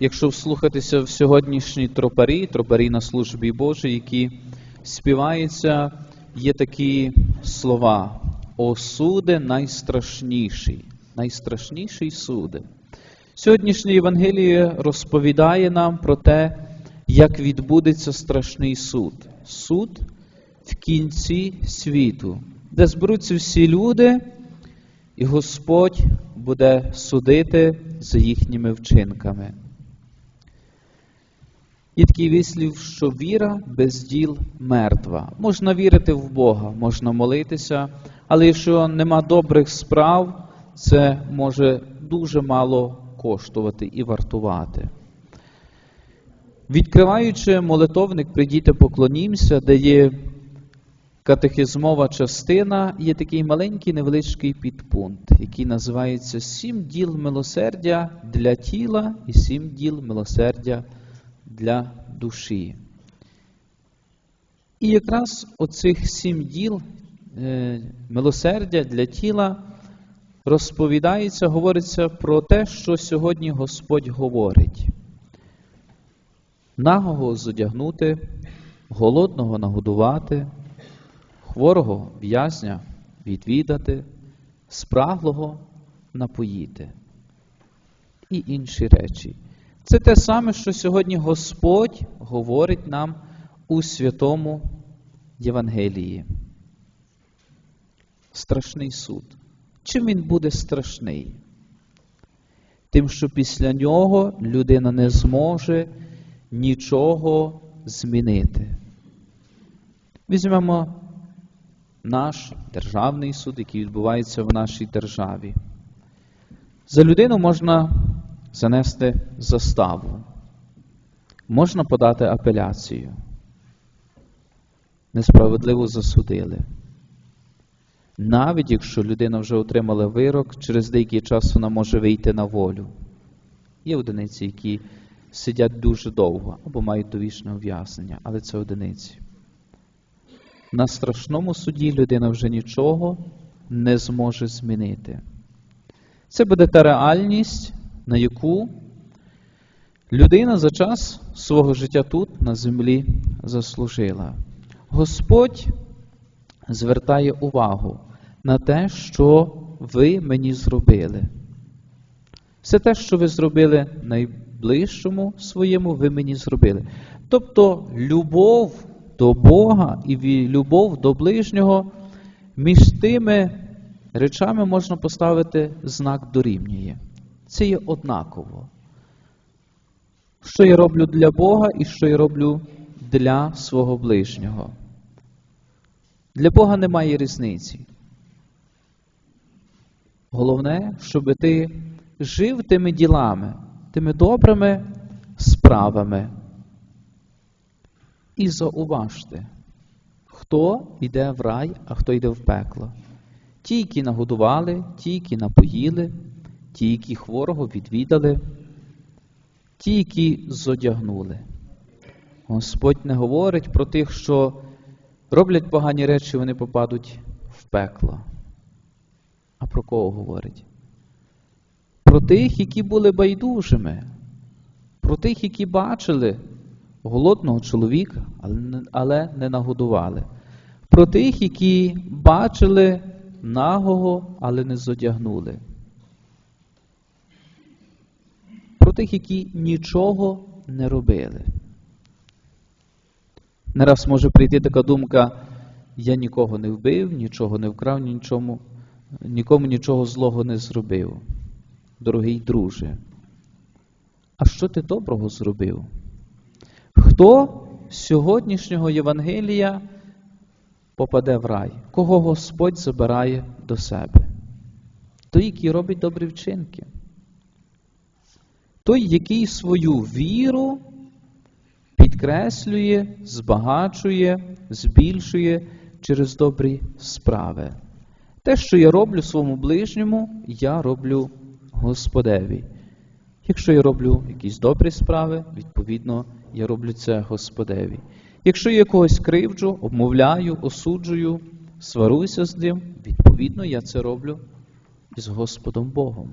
якщо вслухатися в сьогоднішні тропарі, тропарі на службі Божій, які співаються, є такі слова. О суде найстрашніший, найстрашніший суде. Сьогоднішнє Євангеліє розповідає нам про те, як відбудеться страшний суд. Суд в кінці світу, де зберуться всі люди, і Господь буде судити за їхніми вчинками. І такий вислів, що віра без діл мертва. Можна вірити в Бога, можна молитися, але якщо нема добрих справ, це може дуже мало коштувати і вартувати. Відкриваючи молитовник, прийдіте поклонімся, де є катехизмова частина, є такий маленький невеличкий підпункт, який називається Сім діл милосердя для тіла і сім діл милосердя для душі. І якраз оцих сім діл е, милосердя для тіла розповідається, говориться про те, що сьогодні Господь говорить. Нагого зодягнути, голодного нагодувати, хворого в'язня відвідати, спраглого напоїти і інші речі. Це те саме, що сьогодні Господь говорить нам у святому Євангелії. Страшний суд. Чим він буде страшний? Тим, що після нього людина не зможе нічого змінити. Візьмемо наш державний суд, який відбувається в нашій державі. За людину можна занести заставу, можна подати апеляцію. Несправедливо засудили. Навіть якщо людина вже отримала вирок, через деякий час вона може вийти на волю. Є одиниці, які сидять дуже довго або мають довічне ув'язнення, але це одиниці. На страшному суді людина вже нічого не зможе змінити. Це буде та реальність, на яку людина за час свого життя тут, на землі, заслужила. Господь звертає увагу на те, що ви мені зробили. Все те, що ви зробили найближчому своєму, ви мені зробили. Тобто любов до Бога і любов до ближнього між тими речами можна поставити знак дорівнює. Це є однаково. Що я роблю для Бога і що я роблю для свого ближнього. Для Бога немає різниці. Головне, щоб ти жив тими ділами, тими добрими справами. І зауважте, хто йде в рай, а хто йде в пекло. Ті, які нагодували, ті, які напоїли, ті, які хворого відвідали, ті, які зодягнули. Господь не говорить про тих, що роблять погані речі, вони попадуть в пекло. А про кого говорить? Про тих, які були байдужими, про тих, які бачили голодного чоловіка, але не нагодували. Про тих, які бачили нагого, але не зодягнули. Про тих, які нічого не робили. Не раз може прийти така думка, я нікого не вбив, нічого не вкрав, нічому, нікому нічого злого не зробив. Дорогий друже. А що ти доброго зробив? Хто з сьогоднішнього Євангелія попаде в рай? Кого Господь забирає до себе? Той, який робить добрі вчинки. Той, який свою віру підкреслює, збагачує, збільшує через добрі справи. Те, що я роблю своєму ближньому, я роблю Господеві. Якщо я роблю якісь добрі справи, відповідно, я роблю це Господеві. Якщо я когось кривджу, обмовляю, осуджую, сваруся з ним, відповідно, я це роблю із Господом Богом.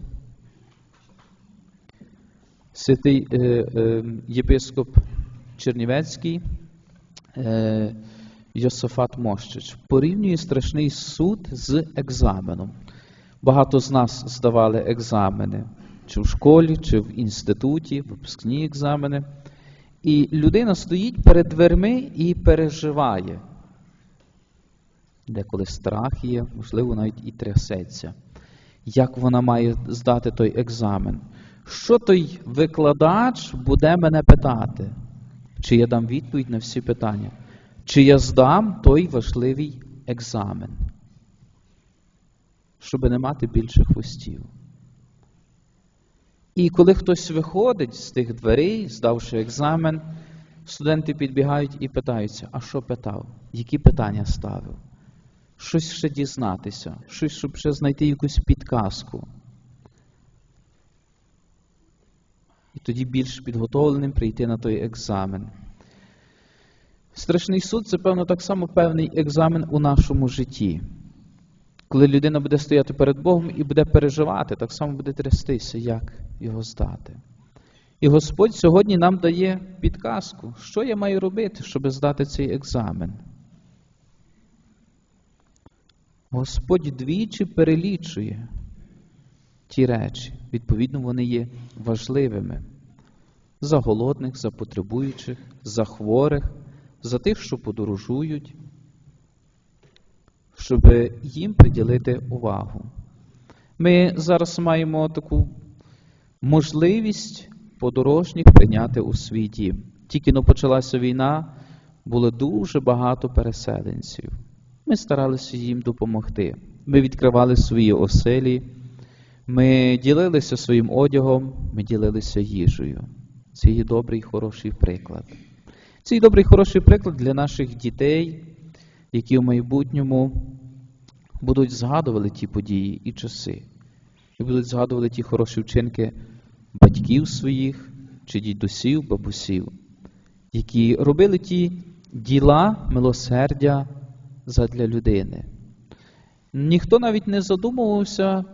Святий е, е, єпископ Чернівецький е, Йосифат Мощич порівнює страшний суд з екзаменом. Багато з нас здавали екзамени чи в школі, чи в інституті, випускні екзамени. І людина стоїть перед дверми і переживає. Деколи страх є, можливо, навіть і трясеться. Як вона має здати той екзамен? Що той викладач буде мене питати? Чи я дам відповідь на всі питання? Чи я здам той важливий екзамен? Щоб не мати більше хвостів. І коли хтось виходить з тих дверей, здавши екзамен, студенти підбігають і питаються, а що питав? Які питання ставив? Щось ще дізнатися, щось, щоб ще знайти якусь підказку. І тоді більш підготовленим прийти на той екзамен. Страшний суд це, певно, так само певний екзамен у нашому житті. Коли людина буде стояти перед Богом і буде переживати, так само буде трястися, як його здати. І Господь сьогодні нам дає підказку, що я маю робити, щоб здати цей екзамен. Господь двічі перелічує ті речі. Відповідно, вони є важливими за голодних, за потребуючих, за хворих, за тих, що подорожують, щоб їм приділити увагу. Ми зараз маємо таку можливість подорожніх прийняти у свій дім. Тільки но почалася війна, було дуже багато переселенців. Ми старалися їм допомогти. Ми відкривали свої оселі, ми ділилися своїм одягом, ми ділилися їжею. Це є добрий хороший приклад. Це є добрий хороший приклад для наших дітей, які в майбутньому будуть згадували ті події і часи, і будуть згадували ті хороші вчинки батьків своїх чи дідусів, бабусів, які робили ті діла милосердя задля людини. Ніхто навіть не задумувався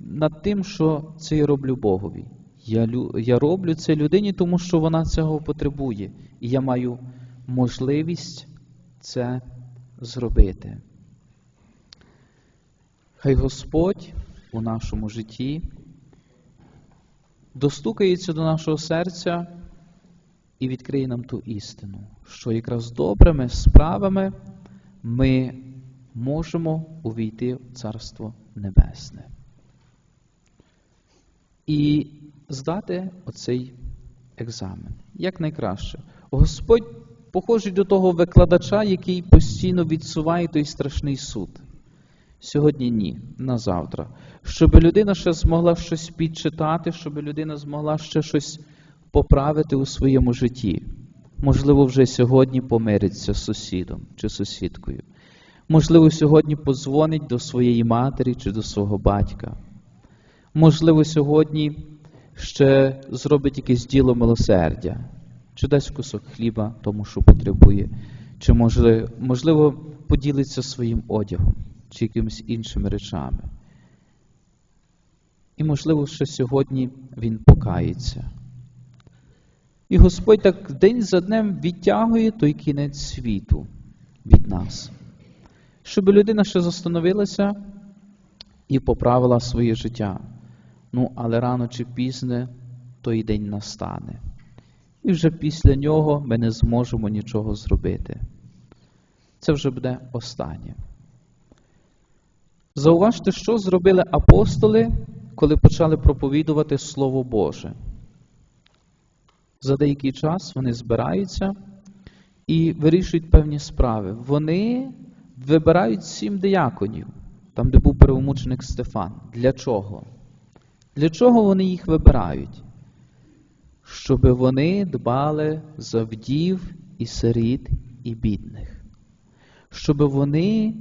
над тим, що це я роблю Богові. Я, я роблю це людині, тому що вона цього потребує. І я маю можливість це зробити. Хай Господь у нашому житті достукається до нашого серця і відкриє нам ту істину, що якраз добрими справами ми можемо увійти в Царство Небесне. І здати оцей екзамен. Як найкраще. Господь похожий до того викладача, який постійно відсуває той страшний суд. Сьогодні ні, на завтра. Щоб людина ще змогла щось підчитати, щоб людина змогла ще щось поправити у своєму житті. Можливо, вже сьогодні помириться з сусідом чи сусідкою. Можливо, сьогодні подзвонить до своєї матері чи до свого батька. Можливо, сьогодні ще зробить якесь діло милосердя, чи дасть кусок хліба тому, що потребує, чи можливо поділиться своїм одягом чи якимись іншими речами. І, можливо, ще сьогодні він покається. І Господь так день за днем відтягує той кінець світу від нас, щоб людина ще застановилася і поправила своє життя. Ну, але рано чи пізне той день настане. І вже після нього ми не зможемо нічого зробити. Це вже буде останнє. Зауважте, що зробили апостоли, коли почали проповідувати Слово Боже. За деякий час вони збираються і вирішують певні справи. Вони вибирають сім дияконів, там, де був первомученик Стефан. Для чого? Для чого вони їх вибирають? Щоб вони дбали за вдів і сиріт і бідних. Щоб вони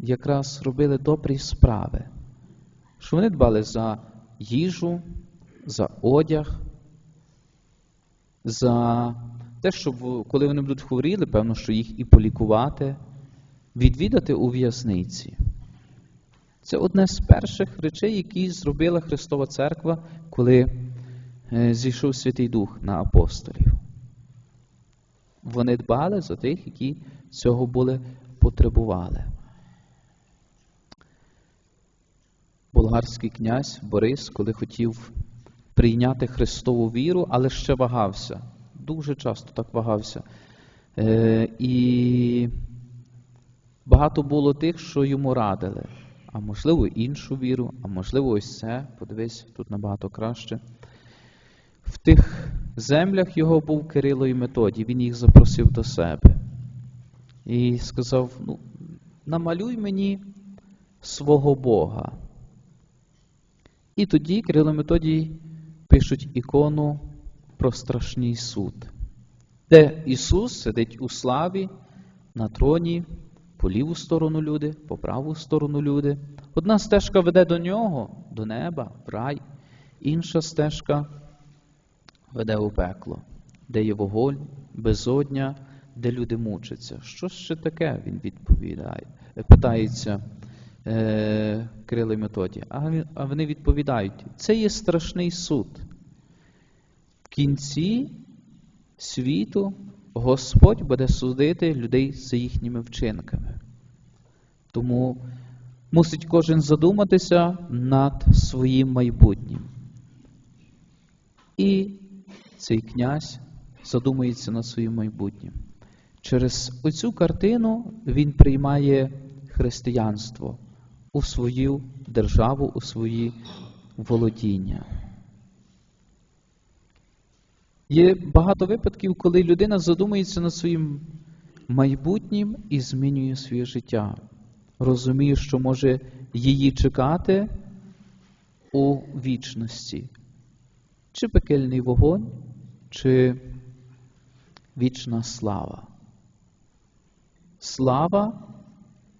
якраз робили добрі справи, що вони дбали за їжу, за одяг, за те, щоб коли вони будуть хворіли, певно, що їх і полікувати, відвідати у в'язниці. Це одне з перших речей, які зробила Христова Церква, коли е, зійшов Святий Дух на апостолів. Вони дбали за тих, які цього були потребували. Болгарський князь Борис, коли хотів прийняти Христову віру, але ще вагався. Дуже часто так вагався. Е, І багато було тих, що йому радили. А можливо, іншу віру, а можливо, ось це. Подивись, тут набагато краще. В тих землях його був Кирило і Методій, він їх запросив до себе. І сказав: ну, намалюй мені свого Бога. І тоді Кирило і Методій пишуть ікону про страшний суд, де Ісус сидить у славі на троні, по ліву сторону люди, по праву сторону люди. Одна стежка веде до нього, до неба, в рай, інша стежка веде у пекло, де є вогонь, безодня, де люди мучаться. Що ще таке? Він відповідає, питається е, Кирило і Методій. А, а вони відповідають: це є страшний суд. В кінці світу Господь буде судити людей за їхніми вчинками. Тому мусить кожен задуматися над своїм майбутнім. І цей князь задумується над своїм майбутнім. Через оцю картину він приймає християнство у свою державу, у свої володіння. Є багато випадків, коли людина задумується над своїм майбутнім і змінює своє життя. Розуміє, що може її чекати у вічності. Чи пекельний вогонь, чи вічна слава. Слава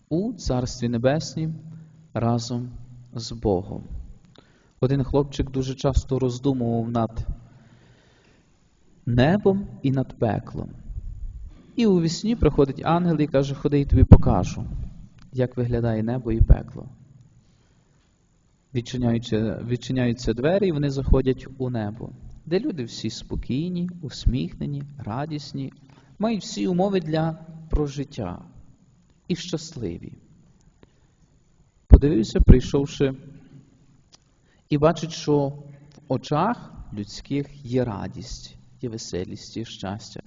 у Царстві Небеснім разом з Богом. Один хлопчик дуже часто роздумував над небом і над пеклом. І у вісні приходить ангел і каже, ходи, я тобі покажу, як виглядає небо і пекло. Відчиняються, двері, і вони заходять у небо, де люди всі спокійні, усміхнені, радісні, мають всі умови для прожиття і щасливі. Подивився, прийшовши, і бачить, що в очах людських є радість, веселість, є щастя.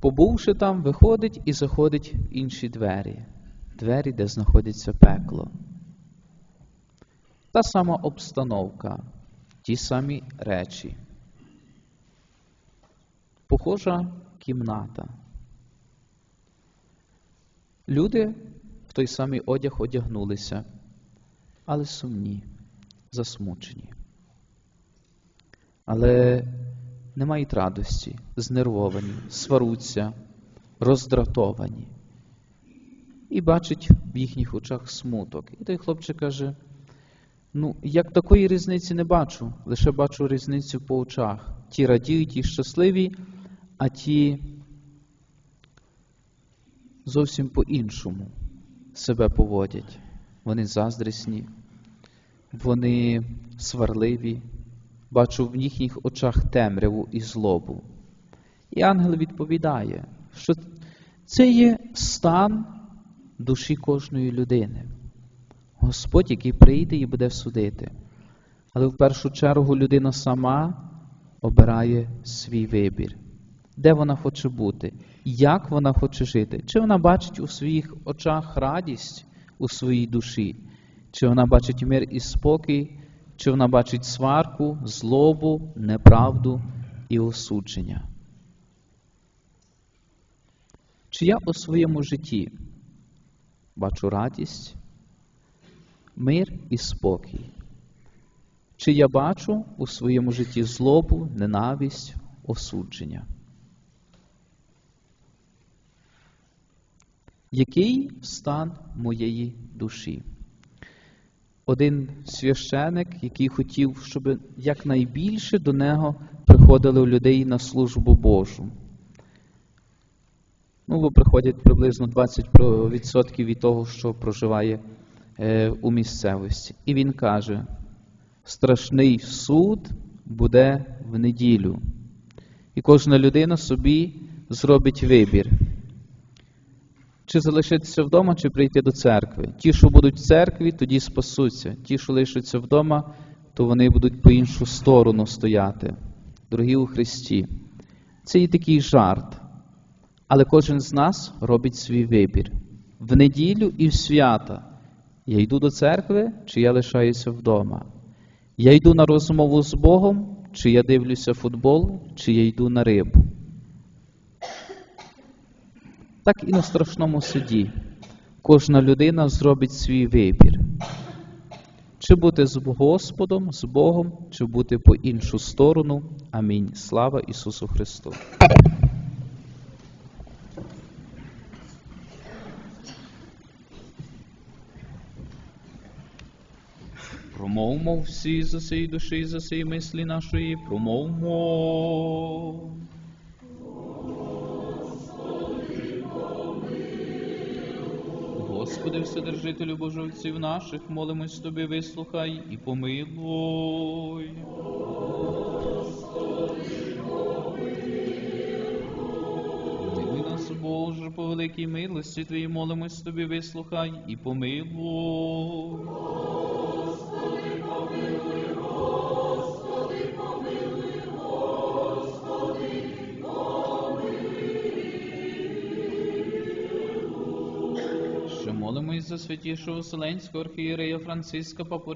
Побувши там, виходить і заходить в інші двері, двері, де знаходиться пекло. Та сама обстановка, ті самі речі. Похожа кімната. Люди в той самий одяг одягнулися, але сумні, засмучені. Але не мають радості, знервовані, сваруться, роздратовані. І бачить в їхніх очах смуток. І той хлопчик каже: ну, як такої різниці не бачу, лише бачу різницю по очах. Ті радіють і щасливі, а ті зовсім по-іншому себе поводять. Вони заздрісні, вони сварливі, бачу в їхніх очах темряву і злобу. І ангел відповідає, що це є стан душі кожної людини. Господь, який прийде і буде судити. Але в першу чергу людина сама обирає свій вибір, де вона хоче бути, як вона хоче жити. Чи вона бачить у своїх очах радість у своїй душі, чи вона бачить мир і спокій, чи вона бачить сварку, злобу, неправду і осудження. Чи я у своєму житті бачу радість, мир і спокій? Чи я бачу у своєму житті злобу, ненависть, осудження? Який стан моєї душі? Один священик, який хотів, щоб якнайбільше до нього приходили людей на службу Божу. Ну, приходять приблизно 20% від того, що проживає е, у місцевості. І він каже: страшний суд буде в неділю. І кожна людина собі зробить вибір. Чи залишитися вдома, чи прийти до церкви. Ті, що будуть в церкві, тоді спасуться. Ті, що лишаться вдома, то вони будуть по іншу сторону стояти. Дорогі у Христі. Це і такий жарт. Але кожен з нас робить свій вибір. В неділю і в свята. Я йду до церкви, чи я лишаюся вдома. Я йду на розмову з Богом, чи я дивлюся футбол, чи я йду на рибу. Так і на страшному суді. Кожна людина зробить свій вибір. Чи бути з Господом, з Богом, чи бути по іншу сторону. Амінь. Слава Ісусу Христу. Промовмо всі за сей душі, за сей мислі нашої, промовмо. Господи, Вседержителю Божовців наших, молимось Тобі, вислухай і помилуй. Милуй нас, Боже, по великій милості Твоїй, молимось Тобі, вислухай і помилуй. Що святішого Вселенського архієрея Франциска Папу